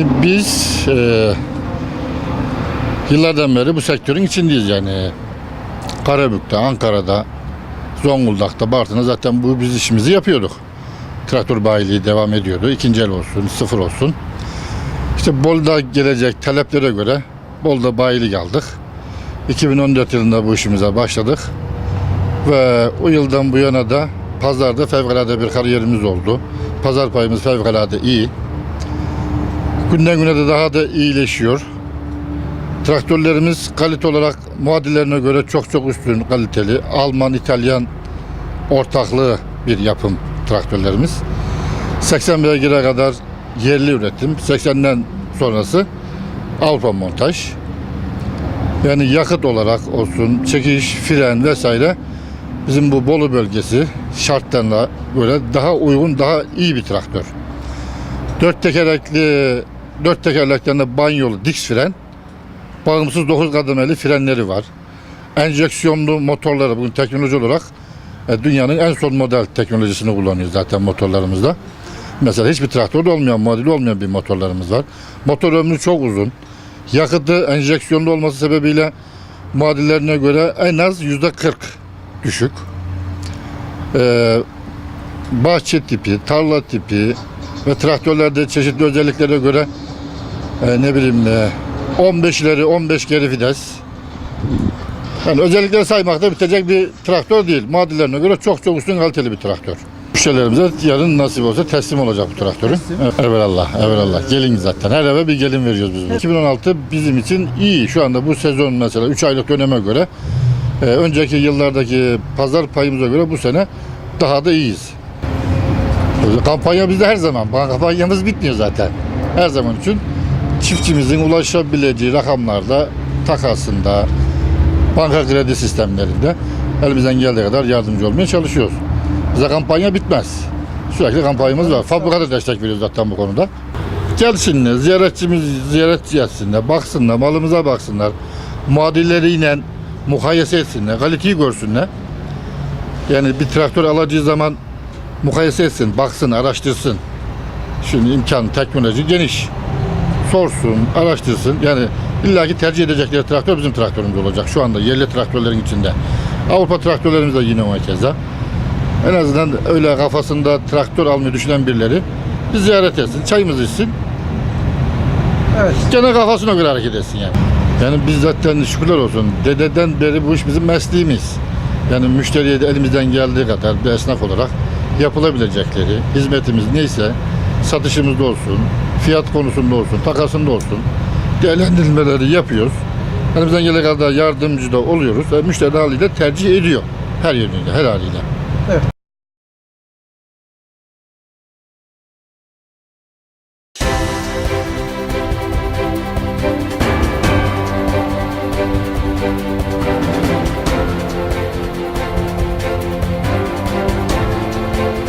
Şimdi biz e, yıllardan beri bu sektörün içindeyiz yani. Karabük'te, Ankara'da, Zonguldak'ta, Bartın'da zaten bu biz işimizi yapıyorduk. Traktör bayiliği devam ediyordu. İkinci el olsun, sıfır olsun. İşte Bolu'da gelecek taleplere göre Bolu'da bayilik aldık. 2014 yılında bu işimize başladık. Ve o yıldan bu yana da pazarda fevkalade bir kariyerimiz oldu. Pazar payımız fevkalade iyi. Günden güne de daha da iyileşiyor. Traktörlerimiz kalite olarak muadillerine göre çok çok üstün kaliteli. Alman, İtalyan ortaklığı bir yapım traktörlerimiz. 80 beygire kadar yerli üretim. 80'den sonrası Avrupa montaj. Yani yakıt olarak olsun, çekiş, fren vesaire bizim bu Bolu bölgesi şartlarına göre daha uygun, daha iyi bir traktör. Dört tekerlekli, dört tekerleklerinde banyolu diks fren, bağımsız 9 kademeli frenleri var. Enjeksiyonlu motorları bugün teknoloji olarak e, dünyanın en son model teknolojisini kullanıyoruz zaten motorlarımızda. Mesela hiçbir traktörde olmayan, modeli olmayan bir motorlarımız var. Motor ömrü çok uzun. Yakıtı enjeksiyonlu olması sebebiyle muadillerine göre en az yüzde 40 düşük. Ee, bahçe tipi, tarla tipi ve traktörlerde çeşitli özelliklere göre e, ne bileyim e, 15 ileri 15 geri vites. Yani özellikleri saymakta bitecek bir traktör değil. Muadillerine göre çok çok üstün kaliteli bir traktör. Müşterilerimize yarın nasip olsa teslim olacak bu traktörü. Evet. Evelallah, evelallah. Gelin zaten. Her eve bir gelin veriyoruz biz. bunu. 2016 bizim için iyi. Şu anda bu sezon mesela 3 aylık döneme göre e, önceki yıllardaki pazar payımıza göre bu sene daha da iyiyiz. Kampanya bizde her zaman. Kampanyamız bitmiyor zaten. Her zaman için çiftçimizin ulaşabileceği rakamlarda, takasında, banka kredi sistemlerinde elimizden geldiği kadar yardımcı olmaya çalışıyoruz. Bize kampanya bitmez. Sürekli kampanyamız var. Fabrikada destek veriyoruz zaten bu konuda. Gelsinler, ziyaretçimiz ziyaretçi etsinler, baksınlar, malımıza baksınlar. Muadilleriyle mukayese etsinler, kaliteyi görsünler. Yani bir traktör alacağı zaman mukayese etsin, baksın, araştırsın. Şimdi imkan, teknoloji geniş. Sorsun, araştırsın. Yani illaki tercih edecekleri traktör bizim traktörümüz olacak. Şu anda yerli traktörlerin içinde. Avrupa traktörlerimiz de yine o keza. En azından öyle kafasında traktör almayı düşünen birileri bir ziyaret etsin, çayımızı içsin. Evet. Gene kafasına göre hareket etsin yani. Yani biz zaten şükürler olsun dededen beri bu iş bizim mesleğimiz. Yani müşteriye de elimizden geldiği kadar bir esnaf olarak yapılabilecekleri, hizmetimiz neyse satışımızda olsun, fiyat konusunda olsun, takasında olsun değerlendirmeleri yapıyoruz. Elimizden geldiği kadar yardımcı da oluyoruz. ve müşteri haliyle tercih ediyor. Her yönüyle, her haliyle. Evet.